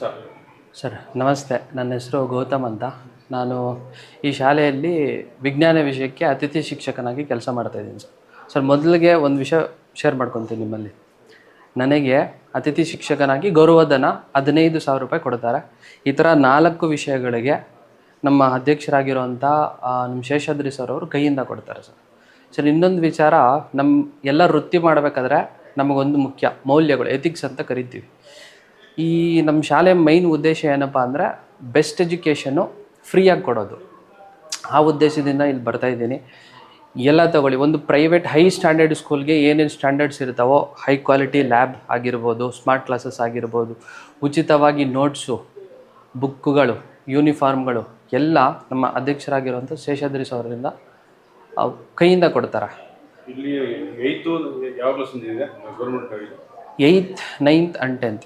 Sir. Sir, ನಮಸ್ತೆ. ನನ್ನ ಹೆಸರು ಗೌತಮ್ ಅಂತ. ನಾನು ಈ ಶಾಲೆಯಲ್ಲಿ ವಿಜ್ಞಾನ ವಿಷಯಕ್ಕೆ ಅತಿಥಿ ಶಿಕ್ಷಕನಾಗಿ ಕೆಲಸ ಮಾಡ್ತಾಯಿದ್ದೀನಿ ಸರ್. ಸರ್, ಮೊದಲಿಗೆ ಒಂದು ವಿಷಯ ಶೇರ್ ಮಾಡ್ಕೊತೀನಿ ನಿಮ್ಮಲ್ಲಿ. ನನಗೆ ಅತಿಥಿ ಶಿಕ್ಷಕನಾಗಿ ಗೌರವಧನ ಹದಿನೈದು ಸಾವಿರ ರೂಪಾಯಿ ಕೊಡ್ತಾರೆ. ಈ ಥರ ನಾಲ್ಕು ವಿಷಯಗಳಿಗೆ ನಮ್ಮ ಅಧ್ಯಕ್ಷರಾಗಿರುವಂಥ ನಮ್ಮ ಶೇಷಾದ್ರಿ ಸರ್ ಅವರು ಕೈಯಿಂದ ಕೊಡ್ತಾರೆ ಸರ್. ಸರ್, ಇನ್ನೊಂದು ವಿಚಾರ, ನಮ್ಮ ಎಲ್ಲ ವೃತ್ತಿ ಮಾಡಬೇಕಾದ್ರೆ ನಮಗೊಂದು ಮುಖ್ಯ ಮೌಲ್ಯಗಳು ಎಥಿಕ್ಸ್ ಅಂತ ಕರಿತೀವಿ. ಈ ನಮ್ಮ ಶಾಲೆ ಮೈನ್ ಉದ್ದೇಶ ಏನಪ್ಪ ಅಂದರೆ ಬೆಸ್ಟ್ ಎಜುಕೇಷನ್ನು ಫ್ರೀಯಾಗಿ ಕೊಡೋದು. ಆ ಉದ್ದೇಶದಿಂದ ಇಲ್ಲಿ ಬರ್ತಾ ಇದ್ದೀನಿ. ಎಲ್ಲ ತಗೊಳ್ಳಿ. ಒಂದು ಪ್ರೈವೇಟ್ ಹೈ ಸ್ಟ್ಯಾಂಡರ್ಡ್ ಸ್ಕೂಲ್ಗೆ ಏನೇನು ಸ್ಟ್ಯಾಂಡರ್ಡ್ಸ್ ಇರ್ತಾವೋ ಹೈ ಕ್ವಾಲಿಟಿ ಲ್ಯಾಬ್ ಆಗಿರ್ಬೋದು ಸ್ಮಾರ್ಟ್ ಕ್ಲಾಸಸ್ ಆಗಿರ್ಬೋದು ಉಚಿತವಾಗಿ ನೋಟ್ಸು ಬುಕ್ಕುಗಳು ಯೂನಿಫಾರ್ಮ್ಗಳು ಎಲ್ಲ ನಮ್ಮ ಅಧ್ಯಕ್ಷರಾಗಿರುವಂಥ ಶೇಷಾದ್ರಿ ಅವರಿಂದ ಕೈಯಿಂದ ಕೊಡ್ತಾರೆ. ಏಯ್ತ್ ನೈನ್ತ್ ಆ್ಯಂಡ್ ಟೆಂತ್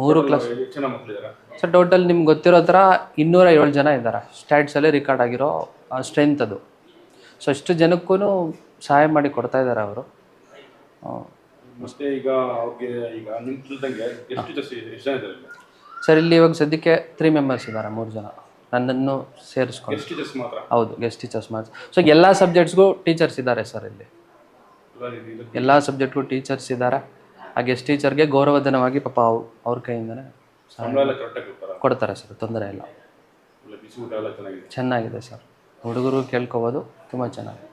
ಮೂರು ಕ್ಲಾಸ್ ಮಕ್ಕಳಿದ್ದಾರೆ ಸರ್ ಟೋಟಲ್ ನಿಮ್ಗೆ ಗೊತ್ತಿರೋ ಥರ ಇನ್ನೂರ ಏಳು ಜನ ಇದ್ದಾರೆ. ಸ್ಟ್ಯಾಟ್ಸಲ್ಲೇ ರೆಕಾರ್ಡ್ ಆಗಿರೋ ಸ್ಟ್ರೆಂತ್ ಅದು. ಸೊ ಅಷ್ಟು ಜನಕ್ಕೂ ಸಹಾಯ ಮಾಡಿ ಕೊಡ್ತಾ ಇದ್ದಾರೆ ಅವರು. ಮತ್ತೆ ಈಗ ಅವ್ರಿಗೆ ಈಗ ನಿಮ್ ತಿಳಿದಂಗೆ ಎಷ್ಟು ಟೀಚರ್ಸ್ ಎಷ್ಟು ಜನ ಇದ್ದಾರೆ ಇಲ್ಲಿ? ಸರ್ ಇಲ್ಲಿ ಇವಾಗ ಸದ್ಯಕ್ಕೆ ತ್ರೀ ಮೆಂಬರ್ಸ್ ಇದ್ದಾರೆ ಮೂರು ಜನ. ನನ್ನನ್ನು ಸೇರಿಸ್ಕೊಂಡು. ಎಷ್ಟು ಟೀಚರ್ಸ್ ಮಾತ್ರ? ಹೌದು ಗೆಸ್ಟ್ ಟೀಚರ್ಸ್ ಮಾತ್ರ. ಸೊ ಎಲ್ಲ ಸಬ್ಜೆಕ್ಟ್ಸ್ಗೂ ಟೀಚರ್ಸ್ ಇದ್ದಾರೆ ಸರ್ ಇಲ್ಲಿ. ಇದು ಎಲ್ಲ ಸಬ್ಜೆಕ್ಟ್ಗೂ ಟೀಚರ್ಸ್ ಇದ್ದಾರೆ. ಆ ಗೆಸ್ಟ್ ಟೀಚರ್ಗೆ ಗೌರವಧನವಾಗಿ ಪಾಪ ಅವ್- ಅವ್ರ ಕೈಯಿಂದನೇ ಕೊಡ್ತಾರೆ? ಸರ್ ತೊಂದರೆ ಇಲ್ಲ. ಚೆನ್ನಾಗಿದೆ. ಸರ್. ಹುಡುಗರು ಕೇಳ್ಕೊಬೋದು ತುಂಬ ಚೆನ್ನಾಗಿದೆ.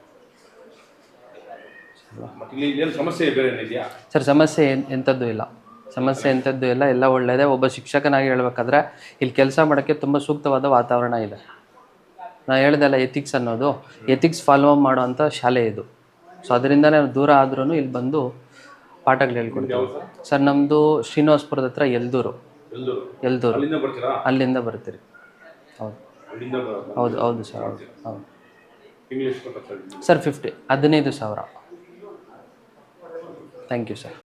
ಸರ್ ಸಮಸ್ಯೆ ಎಂಥದ್ದು ಇಲ್ಲ. ಸಮಸ್ಯೆ ಎಂಥದ್ದು ಇಲ್ಲ ಎಲ್ಲ ಒಳ್ಳೆಯದೇ ಒಬ್ಬ ಶಿಕ್ಷಕನಾಗಿ ಹೇಳ್ಬೇಕಾದ್ರೆ ಇಲ್ಲಿ ಕೆಲಸ ಮಾಡೋಕ್ಕೆ ತುಂಬ ಸೂಕ್ತವಾದ ವಾತಾವರಣ ಇದೆ. ನಾನು ಹೇಳ್ದಲ್ಲ ಎಥಿಕ್ಸ್ ಅನ್ನೋದು ಎಥಿಕ್ಸ್ ಫಾಲೋ ಮಾಡುವಂಥ ಶಾಲೆ ಇದು. ಸೊ ಅದರಿಂದನೇ ದೂರ ಆದ್ರೂ ಇಲ್ಲಿ ಬಂದು ಪಾಠಗಳು ಹೇಳ್ಕೊಡ್ತೀವಿ ಸರ್? ನಮ್ಮದು ಶ್ರೀನಿವಾಸ್ಪುರದ ಹತ್ರ ಎಲ್ದೂರು. ಎಲ್ದೂರು? ಅಲ್ಲಿಂದ ಬರ್ತೀರಾ? ಹೌದು. ಹೌದು ಹೌದು ಸರ್ ಹೌದು ಹೌದು. ಸರ್ ಫಿಫ್ಟಿ ಹದಿನೈದು ಸಾವಿರ. Thank you sir.